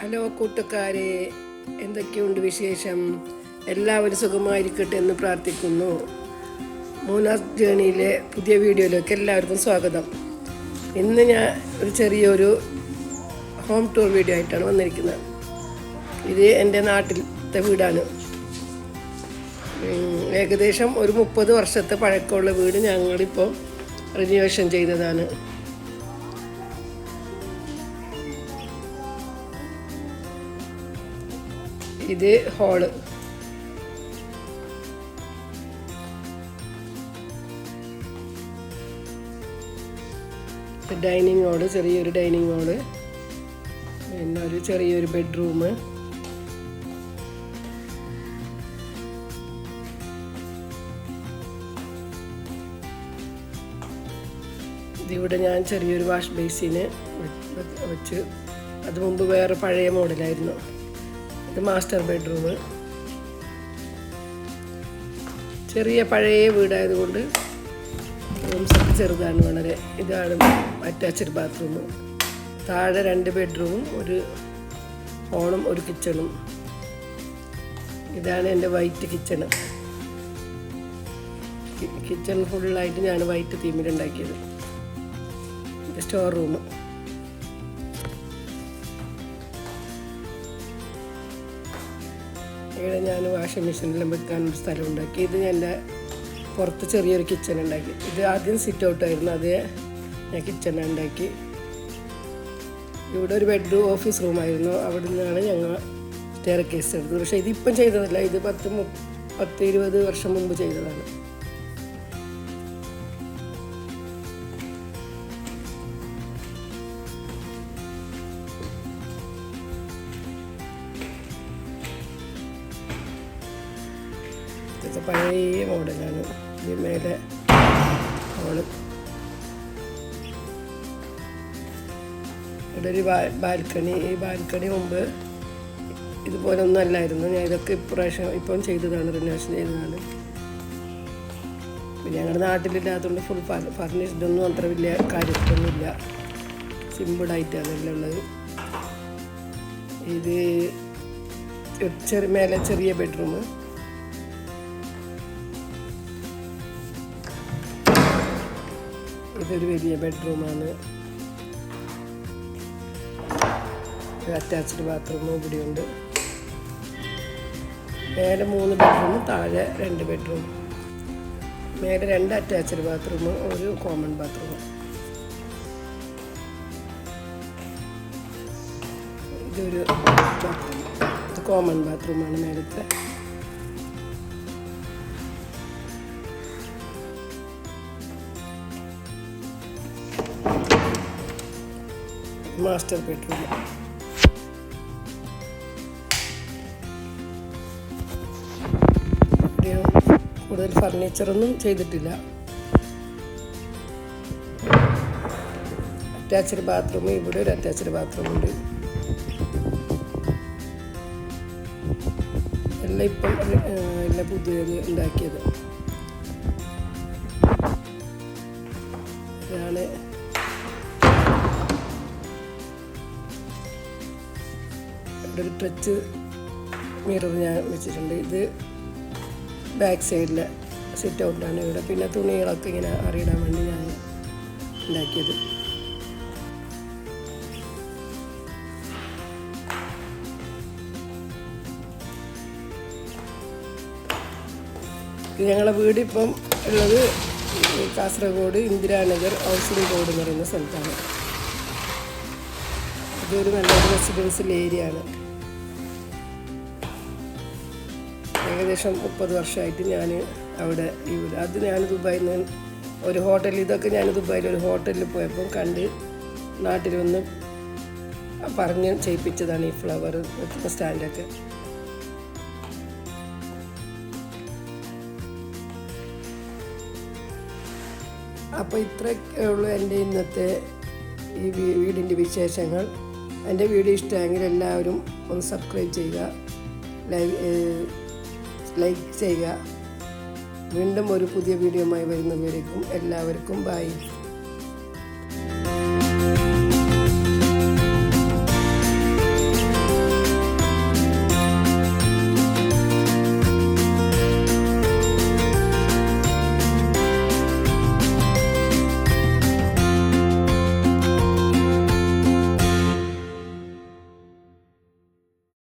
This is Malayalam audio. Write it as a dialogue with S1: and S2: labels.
S1: ഹലോ കൂട്ടുകാരെ എന്തൊക്കെയുണ്ട് വിശേഷം? എല്ലാവരും സുഖമായിരിക്കട്ടെ എന്ന് പ്രാർത്ഥിക്കുന്നു. മൂന്നാർ ജേണിയിലെ പുതിയ വീഡിയോയിലേക്ക് എല്ലാവർക്കും സ്വാഗതം. ഇന്ന് ഞാൻ ഒരു ചെറിയൊരു ഹോം ടൂർ വീഡിയോ ആയിട്ടാണ് വന്നിരിക്കുന്നത്. ഇത് എന്റെ നാട്ടിലത്തെ വീടാണ്. ഏകദേശം ഒരു മുപ്പത് വർഷത്തെ പഴക്കമുള്ള വീട് ഞങ്ങളിപ്പോൾ റിന്യൂവേഷൻ ചെയ്തതാണ്. ഇത് ഹോൾ. ഡൈനിങ് ഹോൾ ചെറിയൊരു ഡൈനിങ് ഹോൾ. പിന്നെ ഒരു ചെറിയൊരു ബെഡ്റൂം. ഇതിവിടെ ഞാൻ ചെറിയൊരു വാഷ് ബേസിന് വെച്ച്. അത് മുമ്പ് വേറെ പഴയ മോഡലായിരുന്നു. ഇത് മാസ്റ്റർ ബെഡ്റൂം. ചെറിയ പഴയ വീടായതുകൊണ്ട് റൂംസൊക്കെ ചെറുതാണ് വളരെ ഇതാണ് അറ്റാച്ച്ഡ് ബാത്റൂം. താഴെ രണ്ട് ബെഡ്റൂമും ഒരു ഹോളും ഒരു കിച്ചണും. ഇതാണ് എന്റെ വൈറ്റ് കിച്ചൺ കിച്ചൺ ഫുള്ളായിട്ട് ഞാൻ വൈറ്റ് തീമിലുണ്ടാക്കിയത്. Store room. ഇവിടെ ഞാൻ വാഷിംഗ് മെഷീനിലും വെക്കാൻ ഒരു സ്ഥലം ഉണ്ടാക്കി. ഇത് എന്റെ പുറത്ത് ചെറിയൊരു കിച്ചൺ ഉണ്ടാക്കി. ഇത് ആദ്യം സിറ്റ് ഔട്ടായിരുന്നു അത് ഞാൻ കിച്ചൺ ഉണ്ടാക്കി. ഇവിടെ ഒരു ബെഡ്റൂം ഓഫീസ് റൂമായിരുന്നു അവിടെ നിന്നാണ് ഞങ്ങൾ സ്റ്റെയർ കേസ് എടുത്തത്. പക്ഷേ ഇതിപ്പം ചെയ്തതല്ല. ഇത് പത്ത് പത്ത് ഇരുപത് വർഷം മുമ്പ് ചെയ്തതാണ്. ഇതൊക്കെ പഴയ മോഡലാണ്. ഈ മേലെ ഹോൾ ഇവിടെ ഒരു ബാൽക്കണി ഈ ബാൽക്കണി മുമ്പ് ഇതുപോലെ ഒന്നും അല്ലായിരുന്നു. ഞാൻ ഇതൊക്കെ ഇപ്രാവശ്യം ഇപ്പം ചെയ്തതാണ് റിനോവേഷൻ ചെയ്തതാണ്. പിന്നെ ഞങ്ങളുടെ നാട്ടിലില്ലാത്തതുകൊണ്ട് ഫുൾ ഫർണിഷ്ഡൊന്നും അത്ര വലിയ കാര്യത്തിലൊന്നുമില്ല. സിമ്പിളായിട്ടാണ് എല്ലാം ഉള്ളത് ഇത് ചെറിയ മേലെ ചെറിയ ബെഡ്റൂം ഇതൊരു വലിയ ബെഡ്റൂമാണ് അറ്റാച്ച്ഡ് ബാത്റൂം ഇവിടെയുണ്ട്. മേലെ മൂന്ന് ബെഡ്റൂം താഴെ രണ്ട് ബെഡ്റൂം മേലെ രണ്ട് അറ്റാച്ച്ഡ് ബാത്റൂം ഒരു കോമൺ ബാത്റൂം ഇതൊരു ഇത് കോമൺ ബാത്റൂമാണ് മേലത്തെ. Master bedroom. കൂടുതൽ ഫർണിച്ചറൊന്നും ചെയ്തിട്ടില്ല. അറ്റാച്ച്ഡ് ബാത്റൂം ഇവിടെ ഒരു അറ്റാച്ച്ഡ് ബാത്റൂം ഉണ്ട്. എല്ലാം ഇപ്പം എല്ലാം പുതിയത് ഉണ്ടാക്കിയത്. ഇതാണ് ടച്ച് മിറർ ഞാൻ വെച്ചിട്ടുണ്ട്. ഇത് ബാക്ക് സൈഡിലെ സിറ്റ് ഔട്ടാണ് ഇവിടെ. പിന്നെ തുണികളൊക്കെ ഇങ്ങനെ അറിയിടാൻ വേണ്ടി ഞാൻ ഉണ്ടാക്കിയത് ഞങ്ങളുടെ ഞങ്ങളെ വീട് ഇപ്പം ഉള്ളത് കാസർഗോഡ് ഇന്ദിരാനഗർ ഹൗസിംഗ് ബോർഡ് എന്ന് പറയുന്ന സ്ഥലത്താണ്. ഇതൊരു നല്ലൊരു റെസിഡൻഷ്യൽ ഏരിയ ആണ്. ഏകദേശം മുപ്പത് വർഷമായിട്ട് ഞാൻ അവിടെ ഈ അത് ഞാൻ ദുബായിൽ നിന്ന് ഒരു ഹോട്ടലിൽ ഇതൊക്കെ ഞാൻ ദുബായിൽ ഒരു ഹോട്ടലിൽ പോയപ്പോൾ കണ്ട് നാട്ടിൽ വന്ന് പറഞ്ഞ് ചെയ്യിപ്പിച്ചതാണ് ഈ ഫ്ലവർ വെക്കുന്ന സ്റ്റാൻഡൊക്കെ അപ്പോൾ ഇത്രയൊക്കെ ഉള്ളൂ എന്റെ ഇന്നത്തെ ഈ വീടിന്റെ വിശേഷങ്ങൾ. എന്റെ വീഡിയോ ഇഷ്ടമെങ്കിൽ എല്ലാവരും ഒന്ന് സബ്സ്ക്രൈബ് ചെയ്യുക ലൈക്ക് ലൈക്ക് ചെയ്യുക. വീണ്ടും ഒരു പുതിയ വീഡിയോയുമായി വരുന്നവരേക്കും എല്ലാവർക്കും ബൈ.